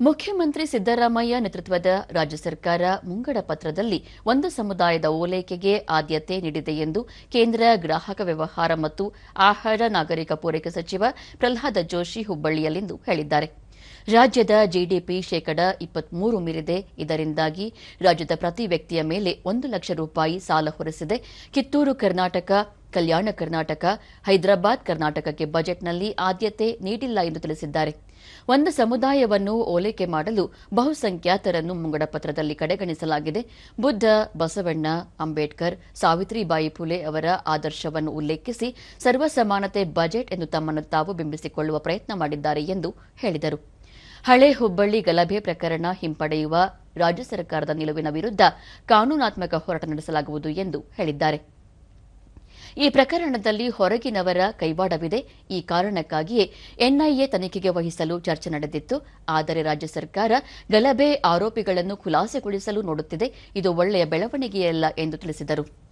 ಮುಖ್ಯಮಂತ್ರಿ ಸಿದ್ದರಾಮಯ್ಯ ನೇತೃತ್ವದ ರಾಜ್ಯ ಸರ್ಕಾರ ಮುಂಗಡ ಪತ್ರದಲ್ಲಿ ಒಂದು ಸಮುದಾಯದ ಓಲೈಕೆಗೆ ಆದ್ಯತೆ ನೀಡಿದೆ ಎಂದು ಕೇಂದ್ರ ಗ್ರಾಹಕ ವ್ಯವಹಾರ ಮತ್ತು ಆಹಾರ ನಾಗರಿಕ ಪೂರೈಕೆ ಸಚಿವ ಪ್ರಹ್ಲಾದ ಜೋಶಿ ಹುಬ್ಬಳ್ಳಿಯಲ್ಲಿಂದು ಹೇಳಿದ್ದಾರೆ. ರಾಜ್ಯದ ಜಿಡಿಪಿ ಶೇಕಡ ಇಪ್ಪತ್ಮೂರು ಮೀರಿದೆ. ಇದರಿಂದಾಗಿ ರಾಜ್ಯದ ಪ್ರತಿ ವ್ಯಕ್ತಿಯ ಮೇಲೆ ಒಂದು ಲಕ್ಷ ರೂಪಾಯಿ ಸಾಲ ಹೊರಿಸಿದೆ. ಕಿತ್ತೂರು, ಕರ್ನಾಟಕ ಕಲ್ಯಾಣ ಕರ್ನಾಟಕ, ಹೈದರಾಬಾದ್ ಕರ್ನಾಟಕಕ್ಕೆ ಬಜೆಟ್ನಲ್ಲಿ ಆದ್ಯತೆ ನೀಡಿಲ್ಲ ಎಂದು ತಿಳಿಸಿದ್ದಾರೆ. ಒಂದು ಸಮುದಾಯವನ್ನು ಓಲೈಕೆ ಮಾಡಲು ಬಹುಸಂಖ್ಯಾತರನ್ನು ಮುಂಗಡಪತ್ರದಲ್ಲಿ ಕಡೆಗಣಿಸಲಾಗಿದೆ. ಬುದ್ಧ, ಬಸವಣ್ಣ, ಅಂಬೇಡ್ಕರ್, ಸಾವಿತ್ರಿಬಾಯಿ ಫುಲೆ ಅವರ ಆದರ್ಶವನ್ನು ಉಲ್ಲೇಖಿಸಿ ಸರ್ವಸಮಾನತೆ ಬಜೆಟ್ ಎಂದು ತಮ್ಮನ್ನು ತಾವು ಬಿಂಬಿಸಿಕೊಳ್ಳುವ ಪ್ರಯತ್ನ ಮಾಡಿದ್ದಾರೆ ಎಂದು ಹೇಳಿದರು. ಹಳೆ ಹುಬ್ಬಳ್ಳಿ ಗಲಭೆ ಪ್ರಕರಣ ಹಿಂಪಡೆಯುವ ರಾಜ್ಯ ಸರ್ಕಾರದ ನಿಲುವಿನ ವಿರುದ್ಧ ಕಾನೂನಾತ್ಮಕ ಹೋರಾಟ ನಡೆಸಲಾಗುವುದು ಎಂದು ಹೇಳಿದ್ದಾರೆ. ಈ ಪ್ರಕರಣದಲ್ಲಿ ಹೊರಗಿನವರ ಕೈವಾಡವಿದೆ. ಈ ಕಾರಣಕ್ಕಾಗಿಯೇ ಎನ್ಐಎ ತನಿಖೆಗೆ ವಹಿಸಲು ಚರ್ಚೆ ನಡೆದಿತ್ತು. ಆದರೆ ರಾಜ್ಯ ಸರ್ಕಾರ ಗಲಭೆ ಆರೋಪಿಗಳನ್ನು ಖುಲಾಸೆಗೊಳಿಸಲು ನೋಡುತ್ತಿದೆ. ಇದು ಒಳ್ಳೆಯ ಬೆಳವಣಿಗೆಯಲ್ಲ ಎಂದು ತಿಳಿಸಿದರು.